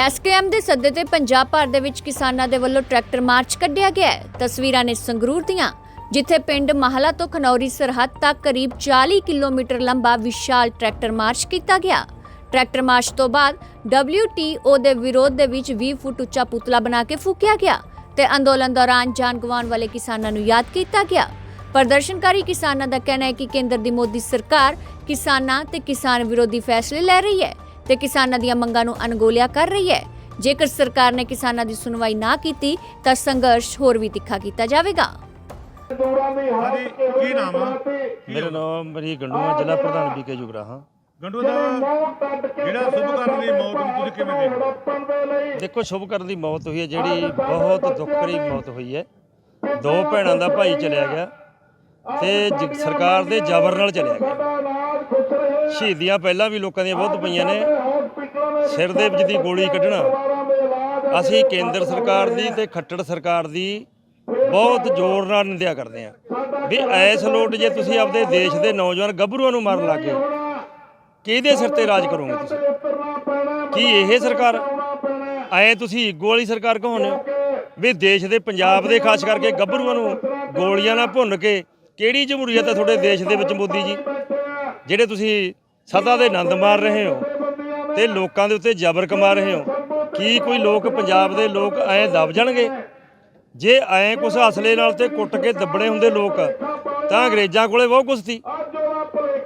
SKM ਦੇ ਸੱਦੇ ਤੇ ਪੰਜਾਬ ਭਰ ਦੇ ਵਿੱਚ ਕਿਸਾਨਾਂ ਦੇ ਵੱਲੋਂ ਟਰੈਕਟਰ ਮਾਰਚ ਕੱਢਿਆ ਗਿਆ ਹੈ। ਤਸਵੀਰਾਂ ਨੇ ਸੰਗਰੂਰ ਦੀਆਂ, ਜਿੱਥੇ ਪਿੰਡ ਮਹਲਾ ਤੋਂ ਖਨੌਰੀ ਸਰਹੱਦ ਤੱਕ ਕਰੀਬ 40 ਕਿਲੋਮੀਟਰ ਲੰਬਾ ਵਿਸ਼ਾਲ ਟਰੈਕਟਰ ਮਾਰਚ ਕੀਤਾ ਗਿਆ। ਟਰੈਕਟਰ ਮਾਰਚ ਤੋਂ ਬਾਅਦ WTO ਦੇ ਵਿਰੋਧ ਦੇ ਵਿੱਚ 20 ਫੁੱਟ ਉੱਚਾ ਪੁਤਲਾ ਬਣਾ ਕੇ ਫੂਕਿਆ ਗਿਆ ਤੇ ਅੰਦੋਲਨ ਦੌਰਾਨ ਜਾਨ ਗਵਾਉਣ ਵਾਲੇ ਕਿਸਾਨਾਂ ਨੂੰ ਯਾਦ ਕੀਤਾ ਗਿਆ। ਪ੍ਰਦਰਸ਼ਨਕਾਰੀ ਕਿਸਾਨਾਂ ਦਾ ਕਹਿਣਾ ਹੈ ਕਿ ਕੇਂਦਰ ਦੀ ਮੋਦੀ ਸਰਕਾਰ ਕਿਸਾਨਾਂ ਤੇ ਕਿਸਾਨ ਵਿਰੋਧੀ ਫੈਸਲੇ ਲੈ ਰਹੀ ਹੈ। ਤੇ ਕਿਸਾਨਾਂ ਦੀਆਂ ਮੰਗਾਂ ਨੂੰ ਅਣਗੌਲਿਆ ਕਰ ਰਹੀ ਹੈ। ਜੇਕਰ ਸਰਕਾਰ ਨੇ ਕਿਸਾਨਾਂ ਦੀ ਸੁਣਵਾਈ ਨਾ ਕੀਤੀ ਤਾਂ ਸੰਘਰਸ਼ ਹੋਰ ਵੀ ਤਿੱਖਾ ਕੀਤਾ ਜਾਵੇਗਾ। ਹਾਂਜੀ ਕੀ ਨਾਮ ਆ? ਮੇਰਾ ਨਾਮ ਮਰੀ ਗੰਡੂ ਹੈ ਜ਼ਿਲ੍ਹਾ ਪ੍ਰਧਾਨ ਬੀਕੇ ਜੁਗਰਾ ਹਾਂ। ਗੰਡੂ ਦਾ ਜਿਹੜਾ ਸੁਭ ਕਰਨ ਦੀ ਮੌਤ ਨੂੰ ਤੁਸੀਂ ਕਿਵੇਂ ਦੇਖਦੇ ਦੇਖੋ ਸ਼ੁਭ ਕਰਨ ਦੀ ਮੌਤ ਹੋਈ ਹੈ ਜਿਹੜੀ ਬਹੁਤ ਦੁੱਖ ਭਰੀ ਮੌਤ ਹੋਈ ਹੈ। ਦੋ ਭੈਣਾਂ ਦਾ ਭਾਈ ਚਲਿਆ ਗਿਆ। ਤੇ ਜ- ਸਰਕਾਰ ਦੇ ਜ਼ਬਰ ਨਾਲ ਚਲਿਆ ਗਿਆ। ਸ਼ਹੀਦੀਆਂ ਪਹਿਲਾਂ ਵੀ ਲੋਕਾਂ ਦੀਆਂ ਬਹੁਤ ਪਈਆਂ ਨੇ। ਸਿਰ ਦੇ ਵਿੱਚ ਦੀ ਗੋਲੀ ਕੱਢਣਾ। ਅਸੀਂ ਕੇਂਦਰ ਸਰਕਾਰ ਦੀ ਤੇ ਖੱਟੜ ਸਰਕਾਰ ਦੀ ਬਹੁਤ ਜ਼ੋਰ ਨਾਲ ਨਿੰਦਿਆ ਕਰਦੇ ਹਾਂ। ਵੀ ਐਸ ਲੋਟ ਜੇ ਤੁਸੀਂ ਆਪਦੇ ਦੇਸ਼ ਦੇ ਨੌਜਵਾਨ ਗੱਭਰੂਆਂ ਨੂੰ ਮਾਰਨ ਲੱਗੇ ਕਿਹਦੇ ਸਿਰ ਤੇ ਰਾਜ ਕਰੋਗੇ ਤੁਸੀਂ? ਕੀ ਇਹ ਸਰਕਾਰ ਐ ਤੁਸੀਂ ਈਗੋ ਵਾਲੀ ਸਰਕਾਰ ਕਹਾਉਂਦੇ ਹੋ? ਵੀ ਦੇਸ਼ ਦੇ ਪੰਜਾਬ ਦੇ ਖਾਸ ਕਰਕੇ ਗੱਭਰੂਆਂ ਨੂੰ ਗੋਲੀਆਂ ਨਾਲ ਭੁੰਨ ਕੇ ਕਿਹੜੀ ਜਮਹੂਰੀਅਤ ਹੈ ਤੁਹਾਡੇ ਦੇਸ਼ ਦੇ ਵਿੱਚ ਮੋਦੀ ਜੀ? ਜਿਹੜੇ ਤੁਸੀਂ ਸਦਾ ਦੇ ਆਨੰਦ ਮਾਰ ਰਹੇ ਹੋ ਤੇ ਲੋਕਾਂ ਦੇ ਉੱਤੇ ਜ਼ਬਰ ਕਮਾ ਰਹੇ ਹੋ, ਕੀ ਕੋਈ ਲੋਕ ਪੰਜਾਬ ਦੇ ਲੋਕ ਐ ਦਬ ਜਾਣਗੇ? ਜੇ ਐ ਕੁਛ ਅਸਲੇ ਨਾਲ ਤੇ ਕੁੱਟ ਕੇ ਦੱਬਣੇ ਹੁੰਦੇ ਲੋਕ, ਤਾਂ ਅੰਗਰੇਜ਼ਾਂ ਕੋਲੇ ਬਹੁਤ ਕੁਛ ਸੀ।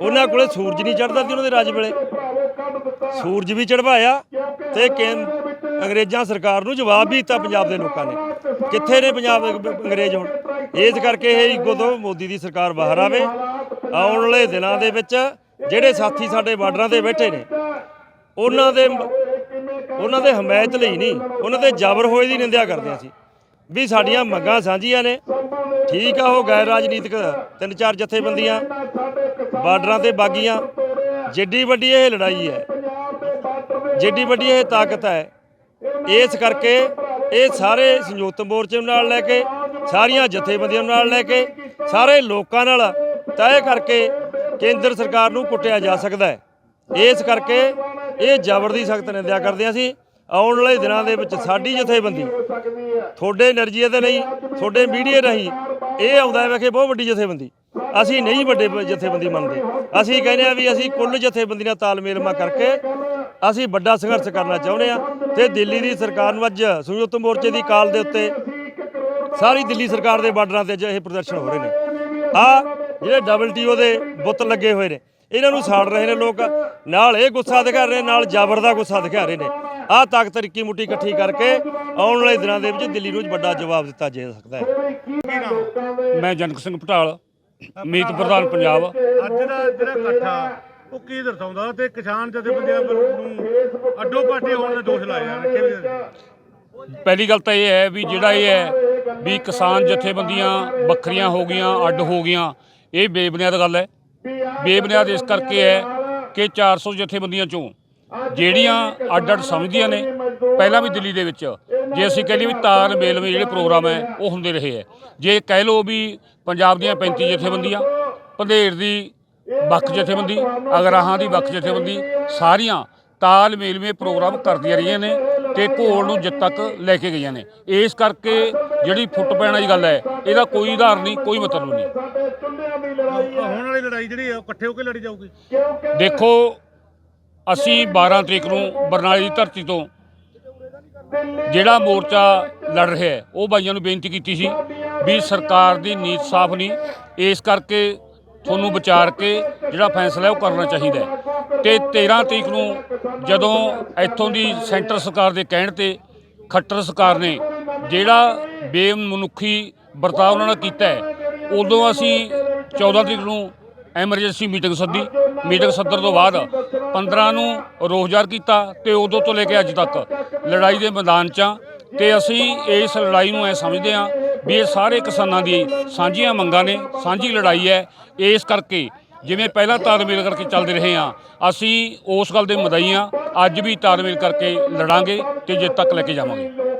ਉਹਨਾਂ ਕੋਲੇ ਸੂਰਜ ਨਹੀਂ ਚੜਦਾ ਸੀ ਉਹਨਾਂ ਦੇ ਰਾਜ ਵੇਲੇ। ਸੂਰਜ ਵੀ ਚੜਵਾਇਆ ਤੇ ਕੇਂ- ਅੰਗਰੇਜ਼ਾਂ ਸਰਕਾਰ ਨੂੰ ਜਵਾਬ ਵੀ ਦਿੱਤਾ ਪੰਜਾਬ ਦੇ ਲੋਕਾਂ ਨੇ। ਕਿੱਥੇ ਨੇ ਪੰਜਾਬ ਦੇ ਅੰਗਰੇਜ਼ ਹੁਣ? ਇਸ ਕਰਕੇ ਇਹ ਈਗੋ ਮੋਦੀ ਦੀ ਸਰਕਾਰ ਬਾਹਰ ਆਵੇ। ਆਉਣ ਵਾਲੇ ਦਿਨਾਂ ਦੇ ਵਿੱਚ ਜਿਹੜੇ ਸਾਥੀ ਸਾਡੇ ਬਾਰਡਰਾਂ ਤੇ ਬੈਠੇ ਨੇ, ਉਹਨਾਂ ਦੇ ਉਹਨਾਂ ਦੇ ਹਮਾਇਤ ਲਈ ਨਹੀਂ, ਉਹਨਾਂ ਦੇ ਜ਼ਬਰ ਹੋਏ ਦੀ ਨਿੰਦਿਆ ਕਰਦੇ ਹਾਂ ਅਸੀਂ। ਵੀ ਸਾਡੀਆਂ ਮੰਗਾਂ ਸਾਂਝੀਆਂ ਨੇ। ਠੀਕ ਆ, ਉਹ ਗੈਰ ਰਾਜਨੀਤਿਕ ਤਿੰਨ ਚਾਰ ਜਥੇਬੰਦੀਆਂ ਬਾਰਡਰਾਂ ਤੇ ਬਾਗੀਆਂ। ਜਿੱਡੀ ਵੱਡੀ ਇਹ ਲੜਾਈ ਹੈ, ਜਿੱਡੀ ਵੱਡੀ ਇਹ ਤਾਕਤ ਹੈ, ਇਸ ਕਰਕੇ ਇਹ ਸਾਰੇ ਸੰਯੁਕਤ ਮੋਰਚੇ ਨਾਲ ਲੈ ਕੇ, ਸਾਰੀਆਂ ਜਥੇਬੰਦੀਆਂ ਨਾਲ ਲੈ ਕੇ, ਸਾਰੇ ਲੋਕਾਂ ਨਾਲ ਤੈਅ ਕਰਕੇ ਕੇਂਦਰ ਸਰਕਾਰ ਨੂੰ ਕੁੱਟਿਆ ਜਾ ਸਕਦਾ ਹੈ। ਇਸ ਕਰਕੇ ਇਹ ਜ਼ਬਰ ਦੀ ਸਖਤ ਨਿੰਦਿਆ ਕਰਦੇ ਹਾਂ ਅਸੀਂ। ਆਉਣ ਵਾਲੇ ਦਿਨਾਂ ਦੇ ਵਿੱਚ ਸਾਡੀ ਜਥੇਬੰਦੀ ਤੁਹਾਡੇ ਨਰਜੀਏ ਦੇ ਨਹੀਂ, ਤੁਹਾਡੇ ਮੀਡੀਆ ਰਾਹੀਂ ਇਹ ਆਉਂਦਾ ਹੈ ਵੇਖੇ ਬਹੁਤ ਵੱਡੀ ਜਥੇਬੰਦੀ। ਅਸੀਂ ਨਹੀਂ ਵੱਡੇ ਜਥੇਬੰਦੀ ਮੰਨਦੇ। ਅਸੀਂ ਕਹਿੰਦੇ ਆ ਵੀ ਅਸੀਂ ਕੁੱਲ ਜਥੇਬੰਦੀ ਨਾਲ ਤਾਲਮੇਲ ਮਾ ਕਰਕੇ ਅਸੀਂ ਵੱਡਾ ਸੰਘਰਸ਼ ਕਰਨਾ ਚਾਹੁੰਦੇ ਆ ਤੇ ਦਿੱਲੀ ਦੀ ਸਰਕਾਰ ਨੂੰ ਅੱਜ ਸੰਯੁਕਤ ਮੋਰਚੇ ਦੀ ਕਾਲ ਦੇ ਉੱਤੇ ਸਾਰੀ ਦਿੱਲੀ ਸਰਕਾਰ ਦੇ ਬਾਰਡਰਾਂ ਤੇ ਅੱਜ ਇਹ ਪ੍ਰਦਰਸ਼ਨ ਹੋ ਰਹੇ ਨੇ ਆ ਜਿਹੜੇ WTO ਦੇ ਬੁੱਤ ਲੱਗੇ ਹੋਏ ਨੇ ਇਹਨਾਂ ਨੂੰ ਸਾੜ ਰਹੇ ਨੇ ਲੋਕ ਨਾਲ ਇਹ ਗੁੱਸਾ ਦਿਖਾ ਰਹੇ ਨੇ ਨਾਲ ਜ਼ਬਰ ਦਾ ਗੁੱਸਾ ਦਿਖਾ ਰਹੇ ਨੇ। ਆਹ ਤਾਕਤ ਰਿੱਕੀ ਮੁੱਠੀ ਇਕੱਠੀ ਕਰਕੇ ਆਉਣ ਵਾਲੇ ਦਿਨਾਂ ਦੇ ਵਿੱਚ ਦਿੱਲੀ ਨੂੰ ਵੱਡਾ ਜਵਾਬ ਦਿੱਤਾ ਜਾ ਸਕਦਾ ਹੈ। ਮੈਂ ਜਨਕ ਸਿੰਘ ਪਟਾਲ ਮੀਤ ਪ੍ਰਧਾਨ ਪੰਜਾਬ। ਅੱਜ ਦਾ ਜਿਹੜਾ ਇਕੱਠਾ ਉਹ ਕੀ ਦਰਸਾਉਂਦਾ ਤੇ ਕਿਸਾਨ ਜਥੇਬੰਦੀਆਂ ਨੂੰ ਅੱਡੋ ਪਾਟੀ ਹੋਣ ਦੇ ਦੋਸ਼ ਲਾਏ ਜਾਂਦੇ ਕਿਵੇਂ ਪਹਿਲੀ ਗੱਲ ਤਾਂ ਇਹ ਹੈ ਵੀ ਜਿਹੜਾ ਇਹ ਹੈ ਵੀ ਕਿਸਾਨ ਜਥੇਬੰਦੀਆਂ ਵੱਖਰੀਆਂ ਹੋ ਗਈਆਂ ਅੱਡ ਹੋ ਗਈਆਂ। ਇਹ ਬੇਬੁਨਿਆਦ ਗੱਲ ਹੈ। ਬੇਬੁਨਿਆਦ ਇਸ ਕਰਕੇ ਹੈ ਕਿ 400 ਜਥੇਬੰਦੀਆਂ ਚੋਂ ਜਿਹੜੀਆਂ ਅੱਡ ਅੱਡ ਸਮਝਦੀਆਂ ਨੇ ਪਹਿਲਾਂ ਵੀ ਦਿੱਲੀ ਦੇ ਵਿੱਚ ਜੇ ਅਸੀਂ ਕਹਿ ਲਈਏ ਵੀ ਤਾਰ ਮੇਲਵੇਂ ਜਿਹੜੇ ਪ੍ਰੋਗਰਾਮ ਹੈ ਉਹ ਹੁੰਦੇ ਰਹੇ ਹੈ। ਜੇ ਕਹਿ ਲਓ ਵੀ ਪੰਜਾਬ ਦੀਆਂ 35 ਜਥੇਬੰਦੀਆਂ ਪੰਧੇਰ ਦੀ ਵੱਖ ਜਥੇਬੰਦੀ ਅਗਰਾਹਾਂ ਦੀ ਵੱਖ ਜਥੇਬੰਦੀ ਸਾਰੀਆਂ ਤਾਲ ਮੇਲਵੇਂ ਪ੍ਰੋਗਰਾਮ ਕਰਦੀਆਂ ਰਹੀਆਂ ਨੇ ਤੇ ਘੋਲ ਨੂੰ ਜਿੱਤ ਤੱਕ ਲੈ ਕੇ ਗਈਆਂ ਨੇ। ਇਸ ਕਰਕੇ ਜਿਹੜੀ ਫੁੱਟ ਪੈਣ ਵਾਲੀ ਗੱਲ ਹੈ ਇਹਦਾ ਕੋਈ ਆਧਾਰ ਨਹੀਂ ਕੋਈ ਮਤਲਬ ਨਹੀਂ। ਹੋਣ ਵਾਲੀ ਲੜਾਈ ਜਿਹੜੀ ਉਹ ਇਕੱਠੇ ਹੋ ਕੇ ਲੜੀ ਜਾਊਗੀ। ਦੇਖੋ ਅਸੀਂ 12 ਤਰੀਕ ਨੂੰ ਬਰਨਾਲੇ ਦੀ ਧਰਤੀ ਤੋਂ ਜਿਹੜਾ ਮੋਰਚਾ ਲੜ ਰਿਹਾ ਹੈ ਉਹ ਬਾਈਆਂ ਨੂੰ ਬੇਨਤੀ ਕੀਤੀ ਸੀ ਵੀ ਸਰਕਾਰ ਦੀ ਨੀਤ ਸਾਫ਼ ਨਹੀਂ। ਇਸ ਕਰਕੇ ਤੁਹਾਨੂੰ ਵਿਚਾਰ ਕੇ ਜਿਹੜਾ ਫੈਸਲਾ ਉਹ ਕਰਨਾ ਚਾਹੀਦਾ ਹੈ। ਤੇ 13 ਤਰੀਕ ਨੂੰ ਜਦੋਂ ਇੱਥੋਂ ਦੀ ਸੈਂਟਰ ਸਰਕਾਰ ਦੇ ਕਹਿਣ ਤੇ ਖੱਟਰ ਸਰਕਾਰ ਨੇ ਜਿਹੜਾ ਬੇਮਨੁੱਖੀ ਵਰਤਾਅ ਉਹਨਾਂ ਨਾਲ ਕੀਤਾ ਹੈ, ਉਦੋਂ ਅਸੀਂ 14 ਤਰੀਕ ਨੂੰ ਐਮਰਜੈਂਸੀ ਮੀਟਿੰਗ ਸੱਦੀ। ਮੀਟਿੰਗ ਸੱਦਣ ਤੋਂ ਬਾਅਦ 15 ਨੂੰ ਰੋਜ਼ਗਾਰ ਕੀਤਾ ਤੇ ਉਦੋਂ ਤੋਂ ਲੈ ਕੇ ਅੱਜ ਤੱਕ ਲੜਾਈ ਦੇ ਮੈਦਾਨ 'ਚ ਹਾਂ। ਤੇ ਅਸੀਂ ਇਸ ਲੜਾਈ ਨੂੰ ਐ ਸਮਝਦੇ ਹਾਂ ਵੀ ਇਹ ਸਾਰੇ ਕਿਸਾਨਾਂ ਦੀ ਸਾਂਝੀਆਂ ਮੰਗਾਂ ਨੇ, ਸਾਂਝੀ ਲੜਾਈ ਹੈ। ਇਸ ਕਰਕੇ ਜਿਵੇਂ ਪਹਿਲਾਂ ਤਾਲਮੇਲ ਕਰਕੇ ਚੱਲਦੇ ਰਹੇ ਹਾਂ, ਅਸੀਂ ਉਸ ਗੱਲ ਦੇ ਮਦਈ ਹਾਂ। ਅੱਜ ਵੀ ਤਾਲਮੇਲ ਕਰਕੇ ਲੜਾਂਗੇ ਤੇ ਜਿੱਤ ਤੱਕ ਲੈ ਕੇ ਜਾਵਾਂਗੇ।